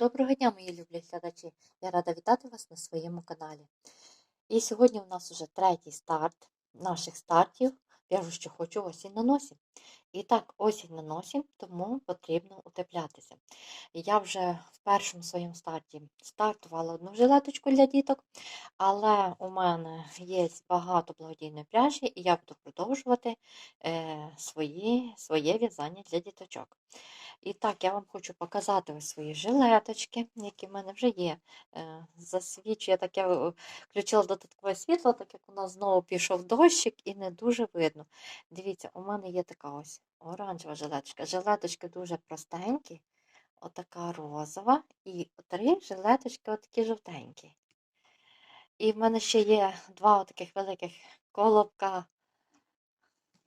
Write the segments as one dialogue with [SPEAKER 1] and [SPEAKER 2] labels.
[SPEAKER 1] Доброго дня, мої люблі глядачі! Я рада вітати вас на своєму каналі. І сьогодні у нас уже третій старт наших стартів. В'яжу, що хочу осінь на носі. І так, осінь на носі, тому потрібно утеплятися. Я вже в першому своєму старті стартувала одну жилеточку для діток, але у мене є багато благодійної пряжі, і я буду продовжувати е, свої, своє в'язання для діточок. І так, я вам хочу показати ось свої жилеточки, які в мене вже є. Е, Засвічує таке, е, включила додаткове світло, так як у нас знову пішов дощик і не дуже видно. Дивіться, у мене є така ось оранжева жилеточка. Жилеточки дуже простенькі, отака розова, і три жилеточки отакі жовтенькі. І в мене ще є два таких великих колобка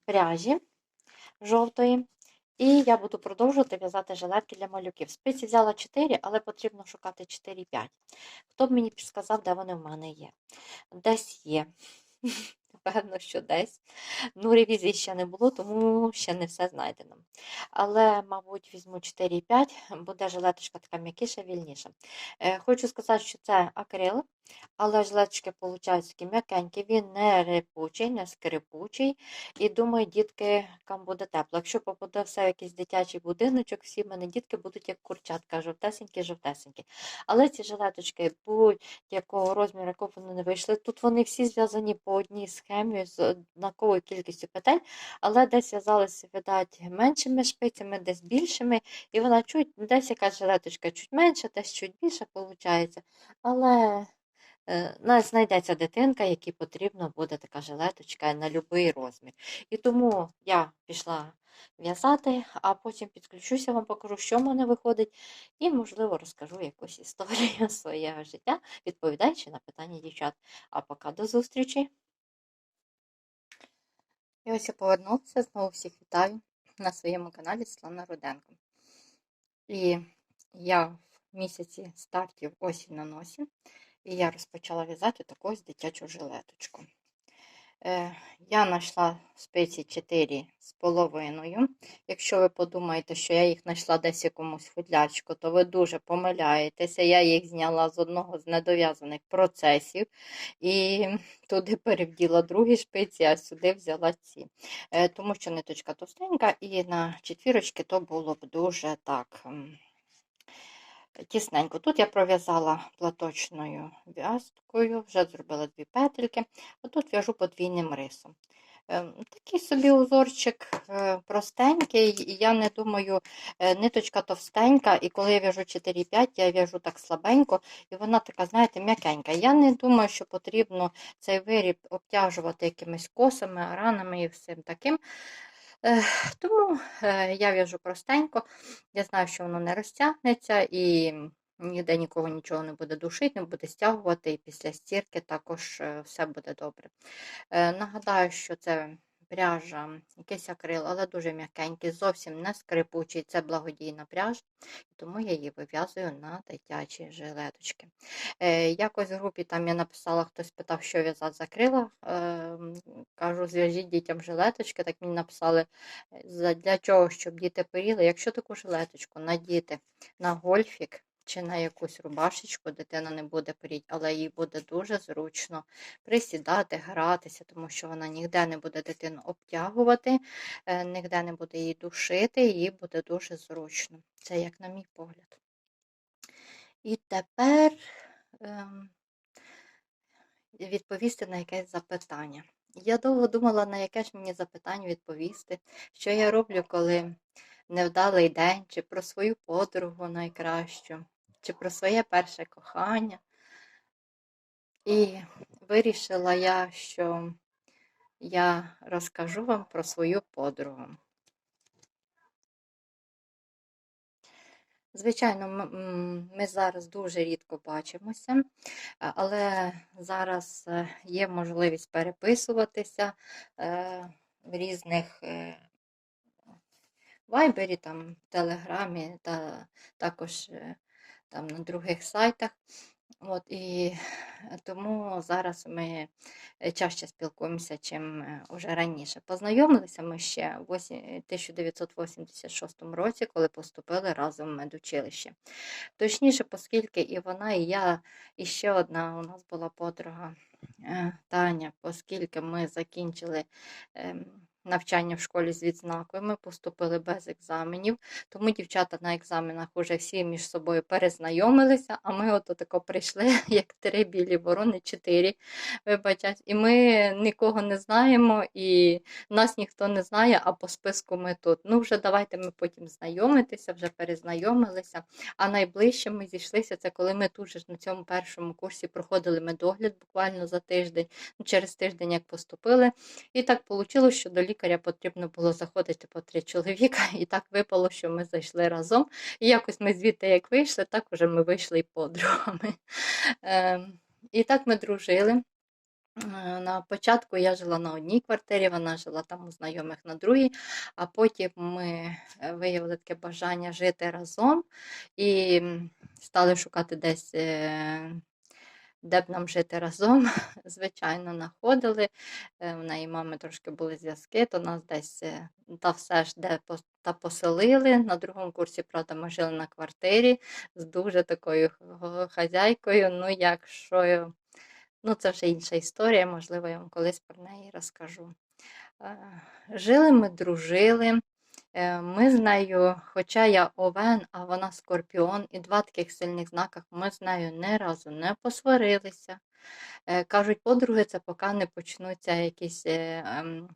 [SPEAKER 1] пряжі жовтої. І я буду продовжувати в'язати жилетки для малюків. Спиці взяла 4, але потрібно шукати 4-5. Хто б мені підсказав, де вони в мене є? Десь є. Певно, що десь. Ну, ревізії ще не було, тому ще не все знайдено. Але, мабуть, візьму 4,5, буде жилеточка така м'якіша, вільніша. Е, хочу сказати, що це акрил, але жилеточки, виходять, такі м'якенькі, він не рипучий, не скрипучий. І думаю, діткам буде тепло. Якщо попаде все в якийсь дитячий будиночок, всі в мене дітки будуть як курчатка, жовтесенькі-жовтесенькі. Але ці жилеточки будь-якого розміру, якого вони не вийшли. Тут вони всі зв'язані по одній схемі з однаковою кількістю петель, але десь зв'язалися, видать, меншими шпицями, десь більшими. І вона чуть, десь якась жилеточка чуть менша, десь чуть більше виходить. Але е, ну, знайдеться дитинка, якій потрібна буде така жилеточка на будь-який розмір. І тому я пішла в'язати, а потім підключуся, вам покажу, що в мене виходить, і, можливо, розкажу якусь історію своєго життя, відповідаючи на питання дівчат. А поки до зустрічі! І ось я повернулася, знову всіх вітаю на своєму каналі Світлана Руденко. І я в місяці стартів осінь на носі, і я розпочала в'язати таку дитячу жилеточку. Е, Я знайшла спиці 4 з половиною. Якщо ви подумаєте, що я їх знайшла десь якомусь футлярчику, то ви дуже помиляєтеся. Я їх зняла з одного з недов'язаних процесів і туди перевділа другі шпиці, а сюди взяла ці. Е, Тому що ниточка товстенька, і на четвірочки то було б дуже так. Тісненько. Тут я пров'язала платочною в'язкою, вже зробила дві петельки, а тут в'яжу подвійним рисом. Ем, Такий собі узорчик е, простенький, я не думаю, е, ниточка товстенька, і коли я в'яжу 4-5, я в'яжу так слабенько, і вона така, знаєте, м'якенька. Я не думаю, що потрібно цей виріб обтяжувати якимись косами, ранами і всім таким. Тому е, я в'яжу простенько. Я знаю, що воно не розтягнеться і ніде нікого нічого не буде душити, не буде стягувати, і після стірки також е, все буде добре. Е, Нагадаю, що це пряжа, якийсь акрил, але дуже м'якенький, зовсім не скрипучий, це благодійна пряжа, тому я її вив'язую на дитячі жилеточки. Е, Якось в групі там я написала, хтось питав, що в'язати з акрила. Е, Кажу, зв'яжіть дітям жилеточки, так мені написали, для чого, щоб діти поріли. Якщо таку жилеточку надіти на гольфік чи на якусь рубашечку, дитина не буде поріти, але їй буде дуже зручно присідати, гратися, тому що вона ніде не буде дитину обтягувати, е, ніде не буде її душити, їй буде дуже зручно. Це як на мій погляд. І тепер ем, відповісти на якесь запитання. Я довго думала, на яке ж мені запитання відповісти, що я роблю, коли невдалий день, чи про свою подругу найкращу, чи про своє перше кохання. І вирішила я, що я розкажу вам про свою подругу. Звичайно, ми зараз дуже рідко бачимося, але зараз е, є можливість переписуватися е, в різних е, вайбері, там, телеграмі та також там на других сайтах. От, і тому зараз ми е, чаще спілкуємося, чим вже раніше. Познайомилися ми ще в 1986 році, коли поступили разом в медучилище. Точніше, оскільки і вона, і я, і ще одна у нас була подруга е, Таня, оскільки ми закінчили. Навчання в школі з відзнаками поступили без екзаменів, тому дівчата на екзаменах вже всі між собою перезнайомилися, а ми от тако прийшли, як три білі ворони, чотири, вибачать, і ми нікого не знаємо, і нас ніхто не знає, а по списку ми тут. Ну, вже давайте ми потім знайомитися, вже перезнайомилися. А найближче ми зійшлися, це коли ми тут же на цьому першому курсі проходили медогляд буквально за тиждень, через тиждень як поступили. І так вийшло, що до лікаря потрібно було заходити по три чоловіка, і так випало, що ми зайшли разом. І якось ми звідти як вийшли, так уже ми вийшли і подругами. Ем, І так ми дружили. Е, На початку я жила на одній квартирі, вона жила там у знайомих на другій, а потім ми е, виявили таке бажання жити разом і стали шукати десь, е, де б нам жити разом. Звичайно, знаходили. Е, В неї мами трошки були зв'язки, то нас десь е, та все ж де та поселили. На другому курсі, правда, ми жили на квартирі з дуже такою хазяйкою. Ну, якщо Ну, це вже інша історія, можливо, я вам колись про неї розкажу. Е, Жили ми, дружили. Е, Ми з нею, хоча я овен, а вона скорпіон, і два таких сильних знаках, ми з нею ні разу не посварилися. Е, Кажуть, подруги, це поки не почнуться якісь е, ем,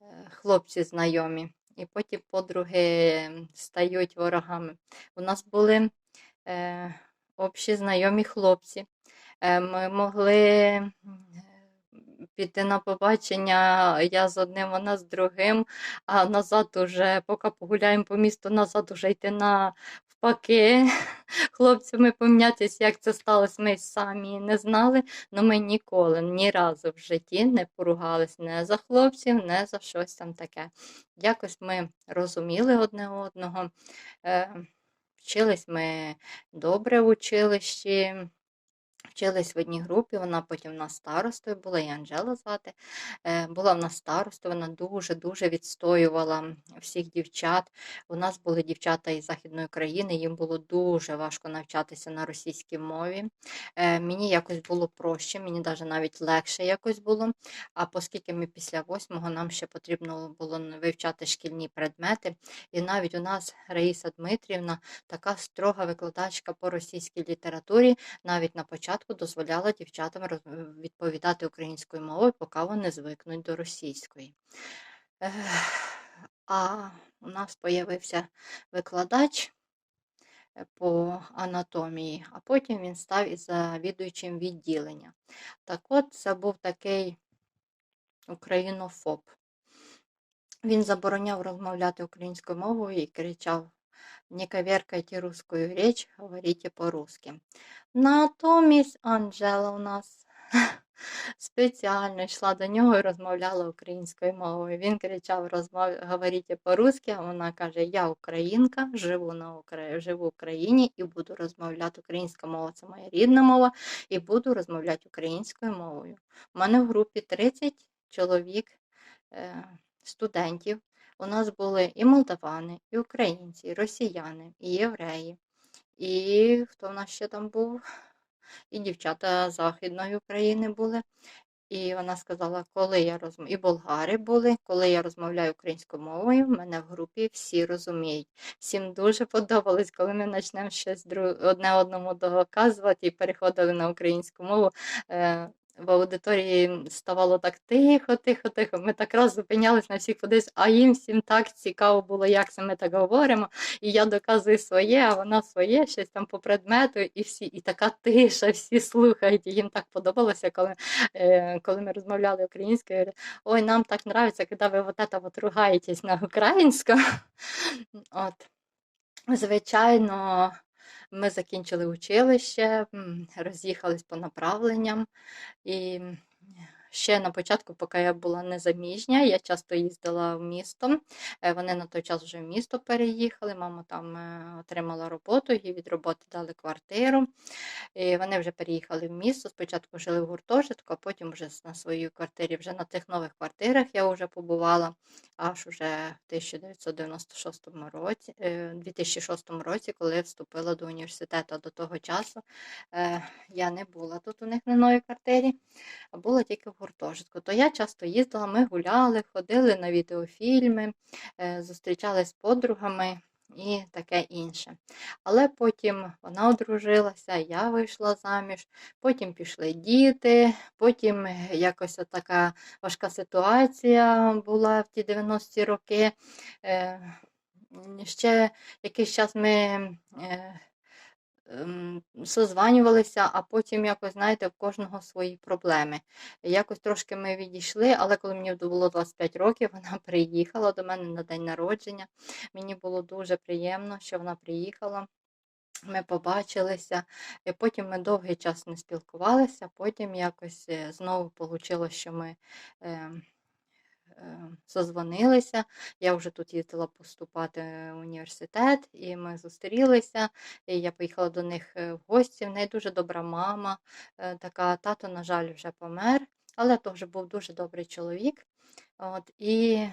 [SPEAKER 1] е, хлопці знайомі. І потім подруги стають ворогами. У нас були е, общі знайомі хлопці. Е, Ми могли піти на побачення, я з одним, вона з другим, а назад уже, поки погуляємо по місту, назад уже йти на навпаки. Хлопцями помінятися, як це сталося, ми самі не знали, але ми ніколи, ні разу в житті не поругались не за хлопців, не за щось там таке. Якось ми розуміли одне одного. Е, Вчились ми добре в училищі. Вчились в одній групі, вона потім в нас старостою була, і Анжела звати. Е, Була в нас старостою, вона дуже-дуже відстоювала всіх дівчат. У нас були дівчата із Західної країни, їм було дуже важко навчатися на російській мові. Е, Мені якось було проще, мені навіть легше якось було. А оскільки ми після восьмого нам ще потрібно було вивчати шкільні предмети, і навіть у нас Раїса Дмитрівна, така строга викладачка по російській літературі, навіть на початку дозволяла дівчатам відповідати українською мовою, поки вони звикнуть до російської. А у нас з'явився викладач е, по анатомії, а потім він став і завідуючим відділення. Так от, це був такий українофоб. Він забороняв розмовляти українською мовою і кричав: Не коверкайте русскую речь, говорите по-русски. Натомість Анжела у нас спеціально йшла до нього і розмовляла українською мовою. Він кричав: розмов... говорите по-русски, а вона каже: Я українка, живу на Украї... живу в Україні і буду розмовляти українська мова, це моя рідна мова, і буду розмовляти українською мовою. У мене в групі 30 чоловік е, студентів. У нас були і молдавани, і українці, і росіяни, і євреї. І хто в нас ще там був? І дівчата Західної України були. І вона сказала, коли я розмовляю, і болгари були, коли я розмовляю українською мовою, в мене в групі всі розуміють. Всім дуже подобалось, коли ми почнемо щось одне одному доказувати і переходили на українську мову. В аудиторії ставало так тихо, тихо, тихо. Ми так раз зупинялись на всіх подивись, а їм всім так цікаво було, як це ми так говоримо. І я доказую своє, а вона своє, щось там по предмету, і всі, і така тиша, всі слухають. І їм так подобалося, коли, е, коли ми розмовляли українською. Ой, нам так подобається, коли ви вот это вот ругаєтесь на українську. От. Звичайно, ми закінчили училище, роз'їхались по направленням. І ще на початку, поки я була незаміжня, я часто їздила в місто. Е, Вони на той час вже в місто переїхали. Мама там е, отримала роботу, їй від роботи дали квартиру. І вони вже переїхали в місто. Спочатку жили в гуртожитку, а потім вже на своїй квартирі, вже на тих нових квартирах я вже побувала аж уже в 1996 році, е, 2006 році, коли вступила до університету. До того часу е, я не була тут у них на новій квартирі, а була тільки в гуртожитку. То я часто їздила, ми гуляли, ходили на відеофільми, зустрічалися зустрічались з подругами і таке інше. Але потім вона одружилася, я вийшла заміж, потім пішли діти, потім якось така важка ситуація була в ті 90-ті роки. Е, Ще якийсь час ми е, созванювалися, а потім якось, знаєте, в кожного свої проблеми. Якось трошки ми відійшли, але коли мені було 25 років, вона приїхала до мене на день народження. Мені було дуже приємно, що вона приїхала. Ми побачилися, і потім ми довгий час не спілкувалися, потім якось е, знову вийшло, що ми е, созвонилися. Я вже тут їздила поступати в університет, і ми зустрілися. І я поїхала до них е, в гості. В неї дуже добра мама, е, така тато, на жаль, вже помер, але теж був дуже добрий чоловік. От, і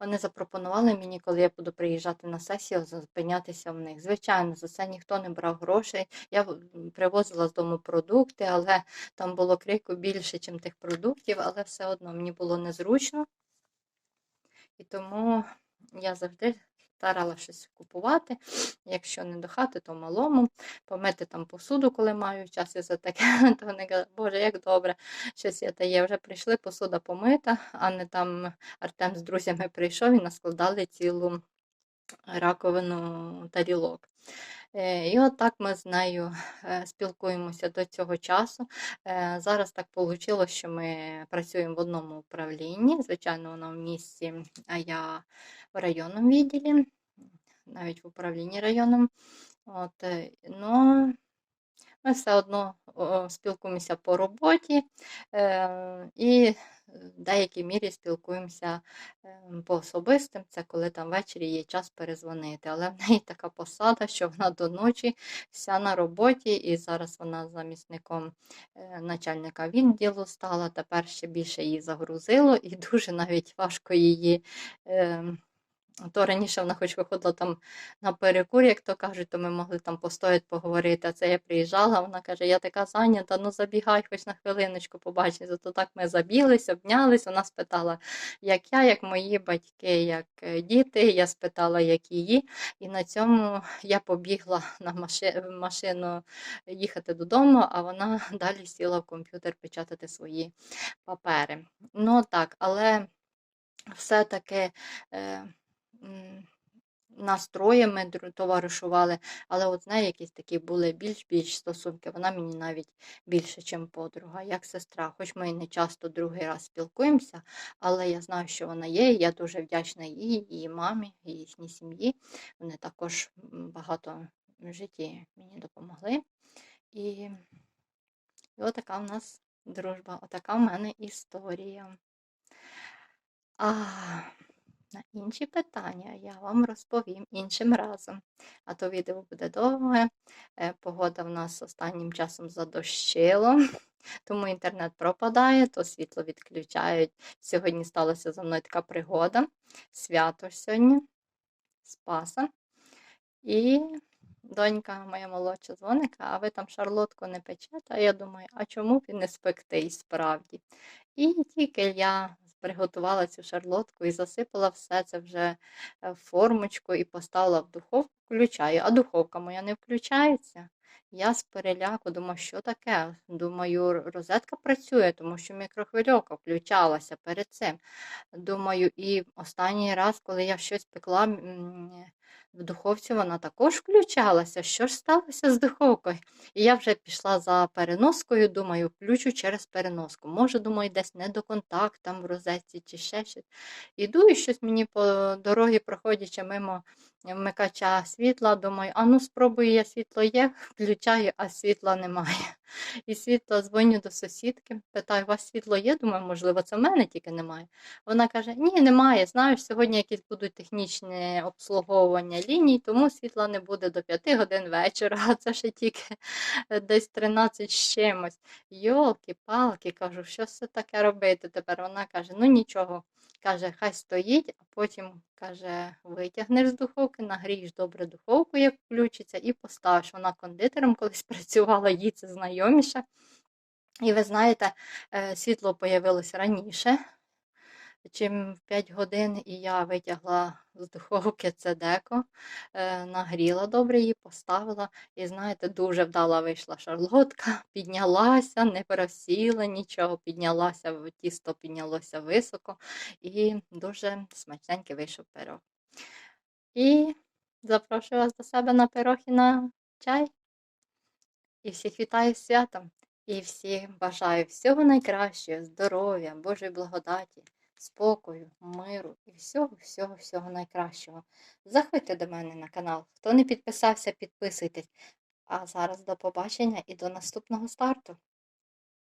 [SPEAKER 1] вони запропонували мені, коли я буду приїжджати на сесію, зупинятися в них. Звичайно, за це ніхто не брав грошей. Я привозила з дому продукти, але там було крику більше, ніж тих продуктів, але все одно мені було незручно. І тому я завжди старалася щось купувати. Якщо не до хати, то малому, помити там посуду, коли маю час і за таке. То вони кажуть, Боже, як добре, щось я є. Вже прийшли, посуда помита, а не там Артем з друзями прийшов і наскладали цілу раковину тарілок. Е, І от так ми з нею е, спілкуємося до цього часу. Е, Зараз так вийшло, що ми працюємо в одному управлінні. Звичайно, воно в місті, а я в районному відділі, навіть в управлінні районом. От, ну, ми все одно спілкуємося по роботі і в деякій мірі спілкуємося е, по особистим. Це коли там ввечері є час перезвонити. Але в неї така посада, що вона до ночі вся на роботі, і зараз вона замісником е, начальника відділу стала. Тепер ще більше її загрузило, і дуже навіть важко її. То раніше вона хоч виходила там на перекур, як то кажуть, то ми могли там постояти, поговорити. А це я приїжджала, вона каже, я така зайнята, ну забігай хоч на хвилиночку побачити. Зато так ми забіглись, обнялись. Вона спитала, як я, як мої батьки, як е, діти. Я спитала, як її. І на цьому я побігла на маши- машину їхати додому, а вона далі сіла в комп'ютер печатати свої папери. Ну так, але все-таки. Е, настроями товаришували, але от з нею якісь такі були більш-більш стосунки. Вона мені навіть більше, ніж подруга, як сестра. Хоч ми не часто другий раз спілкуємося, але я знаю, що вона є, і я дуже вдячна їй, її мамі, їхній сім'ї. Вони також багато в житті мені допомогли. І, і отака в нас дружба, отака в мене історія. А на інші питання я вам розповім іншим разом. А то відео буде довге. Е, Погода в нас останнім часом задощило, тому інтернет пропадає, то світло відключають. Сьогодні сталася за мною така пригода. Свято сьогодні, Спаса. І донька моя молодша дзвонить, а ви там шарлотку не печете? А я думаю, а чому б і не спекти і справді? І тільки я приготувала цю шарлотку і засипала все це вже е, в формочку і поставила в духовку, включаю, а духовка моя не включається. Я з переляку думаю, що таке? Думаю, розетка працює, тому що мікрохвильовка включалася перед цим. Думаю, і останній раз, коли я щось пекла в духовці, вона також включалася. Що ж сталося з духовкою? І я вже пішла за переноскою, думаю, включу через переноску. Може, думаю, десь не до контакт в розетці чи ще щось. Іду і щось мені по дорозі, проходячи мимо вмикача світла. Думаю, а ну спробую я світло є, включаю, а світла немає. І світло дзвоню до сусідки, питаю, у вас світло є? Думаю, можливо, це в мене тільки немає. Вона каже: Ні, немає. Знаєш, сьогодні якісь будуть технічні обслуговування ліній, тому світла не буде до 5 годин вечора, а це ще тільки десь 13 з чимось. Йолки-палки, кажу, що це таке робити тепер? Вона каже: ну нічого. Каже, хай стоїть, а потім каже, витягнеш з духовки, нагрієш добре духовку, як включиться, і поставиш. Вона кондитером колись працювала, їй це знайоміше. І ви знаєте, е, світло появилось раніше, чим в 5 годин, і я витягла з духовки це деко, е, нагріла добре її, поставила. І знаєте, дуже вдала вийшла шарлотка, піднялася, не просіла нічого, піднялася, тісто піднялося високо, і дуже смачненький вийшов пирог. І запрошую вас до себе на пирог і на чай. І всіх вітаю з святом. І всім бажаю всього найкращого, здоров'я, Божої благодаті, спокою, миру і всього, всього, всього найкращого. Заходьте до мене на канал. Хто не підписався, підписуйтесь. А зараз до побачення і до наступного старту.